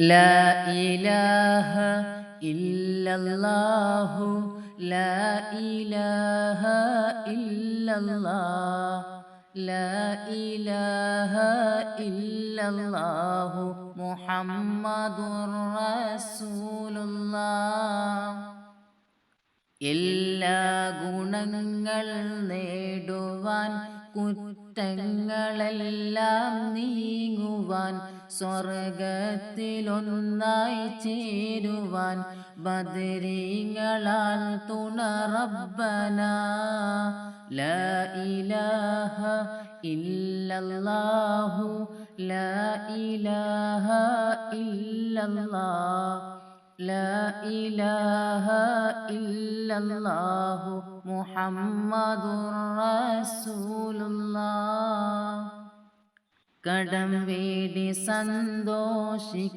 لا إله إلا الله لا إله إلا الله لا إله إلا الله محمد رسول الله എല്ലാ ഗുണങ്ങൾ നേടുവാൻ കുറ്റങ്ങളെല്ലാം നീങ്ങുവാൻ സ്വർഗത്തിലൊന്നായി ചേരുവാൻ ബദരീങ്ങളാൽ തുണറബന ലാ ഇലാഹ ഇല്ലല്ലാഹു ലാ ഇലാഹ ഇല്ലല്ലാഹ് لا إله إلا الله محمد رسول الله കടം വേടി സന്തോഷിക്കുവാൻ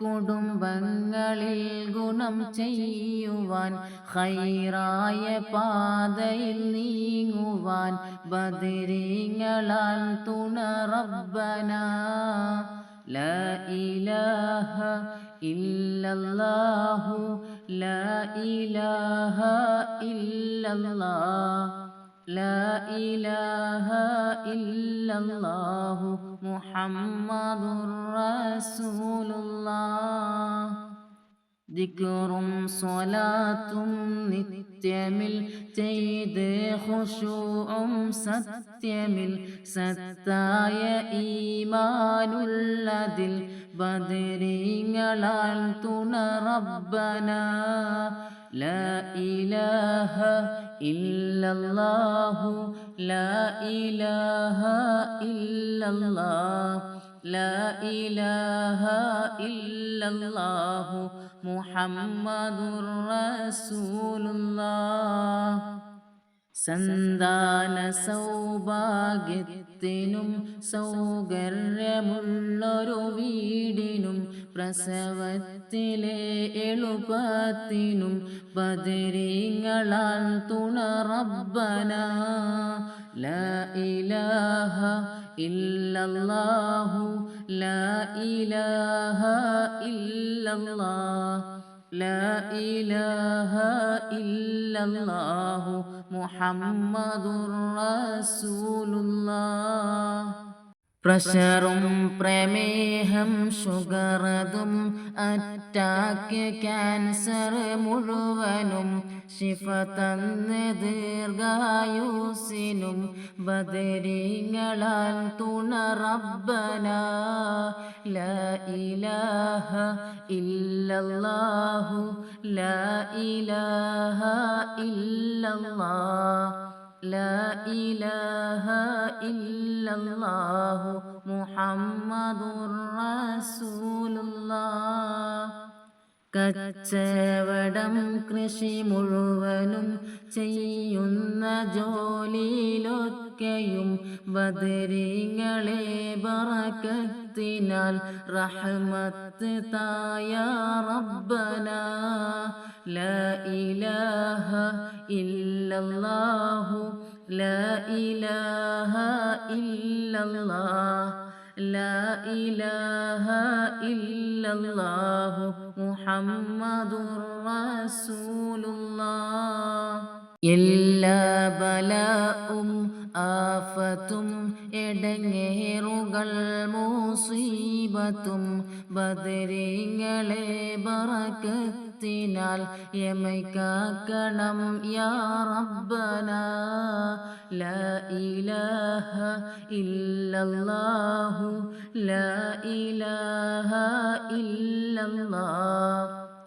കുടുംബങ്ങളിൽ ഗുണം ചെയ്യുവാൻ ഹൈറായ പാതയിൽ നീങ്ങുവാൻ ബദരീങ്ങളാൽ തുണറബന لا إله إلا الله لا إله إلا الله لا إله إلا الله محمد رسول الله ദിക്കറും സ്വലാത്തും നിത്യമിൽ ചെയ്ത് ഖുശൂഉം സത്യമിൽ സത്തായ ഈമാനുള്ളതിൽ ബദരീങ്ങളാൽ തുണറബന لا إله إلا الله لا إله إلا الله لا إله إلا الله محمد رسول الله സന്താന സൗഭാഗ്യത്തിനും സൗകര്യമുള്ളൊരു വീടിനും പ്രസവത്തിലെ എളുപ്പത്തിനും ബദരീങ്ങളാൽ തുണറബന ലാ ഇലാഹ ഇല്ലല്ലാഹു ലാ ഇലാഹ ഇല്ലല്ലാഹ്. لا إله إلا الله محمد رسول الله. പ്രഷറും പ്രമേഹം ഷുഗറതും അറ്റാക്ക് ക്യാൻസർ മുഴുവനും ശിഫ തന്ന് ദീർഘായുസിനും തുണ തുണറബന ല ഇലാഹ ഇല്ലല്ലാഹു ല ഇലാഹ ഇല്ലല്ലാഹ് لا إله إلا الله محمد رسول الله കച്ചവടം കൃഷി മുഴുവനും ചെയ്യുന്ന ജോലിയിലൊക്കെയും ബദരീങ്ങളെ يهدنا الرحمة يا ربنا. لا إله إلا الله. لا إله إلا الله. لا إله إلا الله. محمد رسول الله. എല്ലാ ബലാവും ആഫത്തും എടങ്ങേറുകൾ മൂസീബത്തും ബദരീങ്ങളെ ബറക്കത്തിനാൽ യമൈക്കാക്കണം യാ റബ്ബന. ലാ ഇലാഹ ഇല്ലല്ലാഹു. ലാ ഇലാഹ ഇല്ലല്ലാഹ്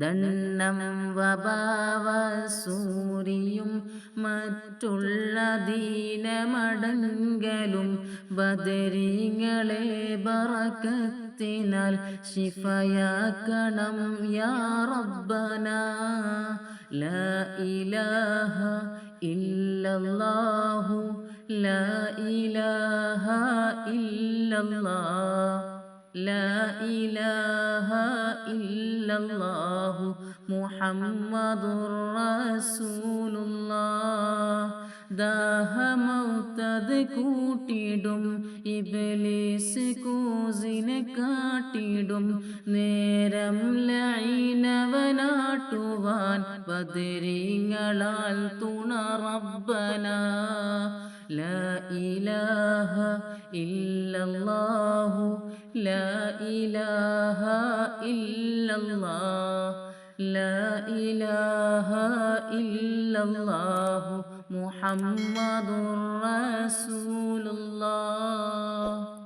ദണ്ണം വബാവസൂരിയും മറ്റുള്ള ദീനമടങ്കലും ബദരീങ്ങളെ ബറക്കത്തിനാൽ ശിഫയാക്കണം യാ റബ്ബന. ലാ ഇലാഹ ഇല്ലല്ലാഹു. ലാ ഇലാഹ ഇല്ലല്ലാഹ് لا إله إلا الله محمد رسول الله. ദാഹമൗത്തത് കൂട്ടിടും ഇബലീസ് കൂസിനെ കാട്ടിടും നേരം ലൈനവനാട്ടുവാൻ ബദരീങ്ങളാൽ തുണ റബ്ബന لا إله إلا الله لا إله إلا الله لا إله إلا الله محمد رسول الله.